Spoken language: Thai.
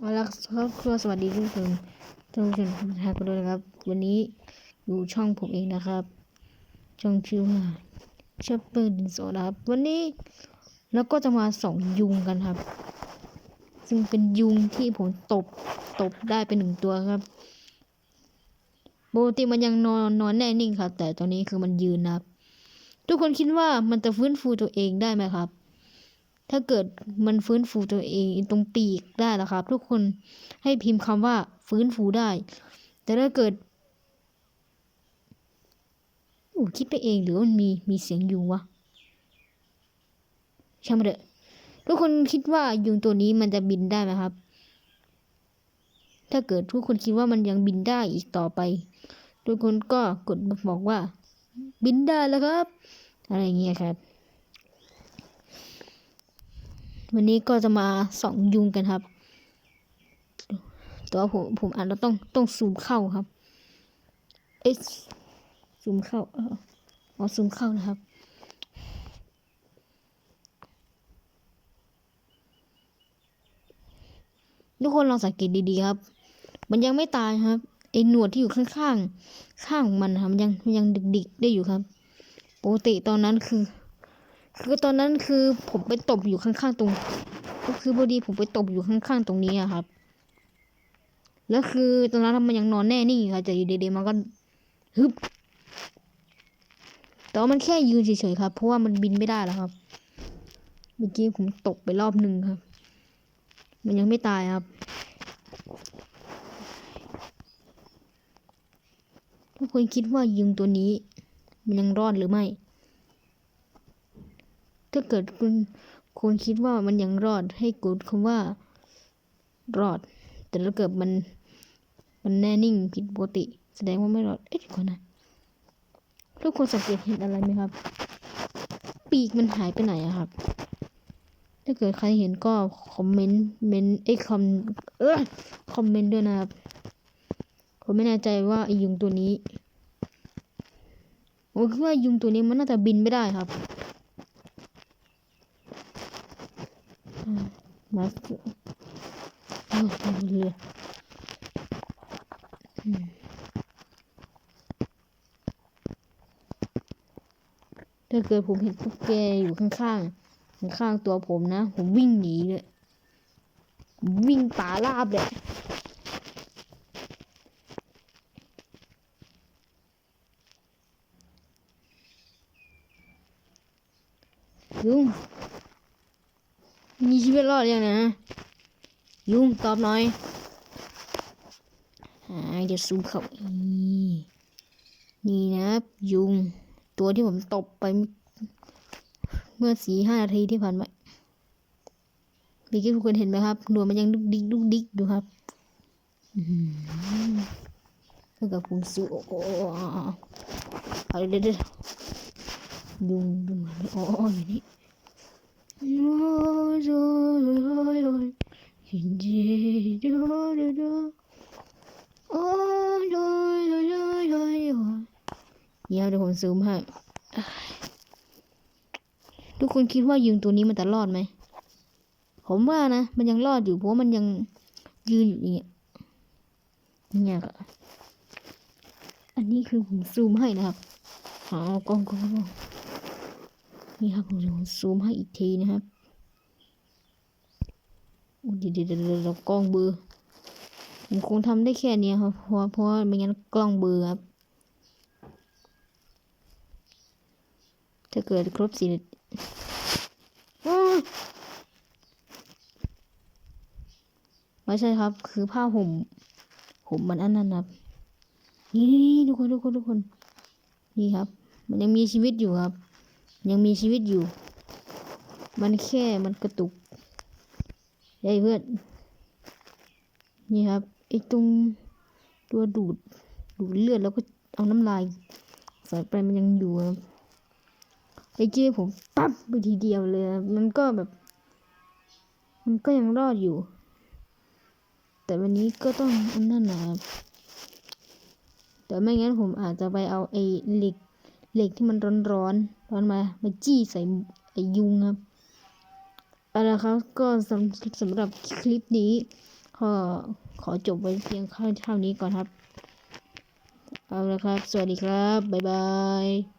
เอาละครับครัวสวัสดีทุกคนทุกคนทุกท่านกันด้วยนะครับ วันนี้อยู่ช่องผมเองนะครับ ช่องชื่อว่าเชฟเปอร์ดินโซนะครับ วันนี้เราก็จะมาสองยุงกันครับ ซึ่งเป็นยุงที่ผมตบตบได้เป็นหนึ่งตัวครับปกติมันยังนอนนอนแน่นิ่งครับ แต่ตอนนี้คือมันยืนนะครับ ทุกคนคิดว่ามันจะฟื้นฟูตัวเองได้ไหมครับ ถ้าเกิดมันฟื้นฟูตัวเองตรงปีกได้แล้วครับ ทุกคนให้พิมพ์คำว่าฟื้นฟูได้ แต่ถ้าเกิดโอ้คิดไปเองหรือมันมีมีเสียงยุงวะช่างมันเถอะทุกคนคิดว่ายุงตัวนี้มันจะบินได้ไหมครับ ถ้าเกิดทุกคนคิดว่ามันยังบินได้อีกต่อไป ทุกคนก็กดบอกว่า บินได้แล้วครับ อะไรเงี้ยครับ วันนี้ก็จะมาสองยุงกันครับแต่ว่าผมผมอ่าจจะต้องต้องซูมเข้าครับ เอ๊ะซูมเข้าเอออ๋อซูมเข้านะครับ ทุกคนลองสังเกตดีๆครับ มันยังไม่ตายครับไอ้หนวดที่อยู่ข้างๆข้างของมันครับยังยังดิกๆได้อยู่ครับปกติตอนนั้นคือ คือตอนนั้นคือผมไปตบอยู่ข้างๆตรง ก็คือพอดีผมไปตบอยู่ข้างๆตรงนี้อะครับ แล้วคือตอนนั้นมันยังนอนแน่นิ่งอยู่ครับแต่อยู่ดีๆมันก็ฮึบแต่ว่ามันแค่ยืนเฉยๆครับ เพราะว่ามันบินไม่ได้แล้วครับ เมื่อกี้ผมตกไปรอบหนึ่งครับ มันยังไม่ตายครับทุกคนคิดว่ายุงตัวนี้ มันยังรอดหรือไม่ ถ้าเกิดคุณคุณคิดว่ามันยังรอดให้กดคำว่า รอด แต่ถ้าเกิดมัน มันแน่นิ่งผิดปกติ แสดงว่าไม่รอด เอ๊ะเดี๋ยวก่อนนะทุกคนสังเกตเห็นอะไรไหมครับ ปีกมันหายไปไหนอะครับ ถ้าเกิดใครเห็นก็คอมเมนต์เมนไอ้คอมเออคอมเมนต์ด้วยนะครับผมไม่แน่ใจว่าไอยุงตัวนี้ผมคิดว่ายุงตัวนี้มันน่าจะบินไม่ได้ครับ มาสโอ้โหเลยอืมถ้าเกิดผมเห็นพวกแกอยู่ข้างๆ ข้างๆตัวผมนะ ผมวิ่งหนีเลยวิ่งป่าราบเลยยุง มีชีวิตรอดยังนะ ยุ่งตอบหน่อยอ่าเดี๋ยวซูมเข้านี่นี่นะยุง ตัวที่ผมตบไป เมื่อสี่ห้านาทีที่ผ่านมาเมื่อกี้ทุกคนเห็นไหมครับหนวดมันยังดุกดิกดุกดิกดูครับอื้อหือเท่ากับผมสู้โอ้โหเอาเดี๋ยวเดี๋ยวยุงยุงอ๋ออยู่นี่โอ้ยโอ้ยโอ้ยโอ้ยยิน เดี๋ยวเดี๋ยวผมซูมให้ ทุกคนคิดว่ายุงตัวนี้มันจะรอดไหม ผมว่านะ มันยังรอดอยู่เพราะมันยังยืนอยู่อย่างเงี้ยเนี่ยครับอันนี้คือผมซูมให้นะครับอากล้อกล้องกล้อง นี่ครับผมจะซูมให้อีกทีนะครับโอ้เดี๋ยวเดี๋ยวเดี๋ยวเดี๋ยวกล้องเบอร์ผมคงทำได้แค่นี้ครับ เพราะเพราะไม่งั้นกล้องเบอร์ครับถ้าเกิดครบสี่นาทีไม่ใช่ครับ คือผ้าห่มผมมันอันนั้นครับนี่นี่นี่ทุกคนทุกคนทุกคน นี่ครับ มันยังมีชีวิตอยู่ครับ ยังมีชีวิตอยู่ มันแค่มันกระตุกไอ้เพื่อน นี่ครับไอ้ตรงตัวดูดดูดเลือดแล้วก็เอาน้ำลายใส่ไปมันยังอยู่ครับไอ้เจ้ผมปั๊บไปทีเดียวเลยมันก็แบบ มันก็ยังรอดอยู่ แต่วันนี้ก็ต้องอันนั้นนะครับแต่ไม่งั้นผมอาจจะไปเอาไอ้เหล็กเหล็กที่มันร้อนร้อน ร้อนมามาจี้ใส่ไอยุงครับเอาละครับก็สำสำหรับคลิปนี้ขอขอจบไว้เพียงเท่านี้ก่อนครับ เอาละครับ สวัสดีครับ บ๊ายบาย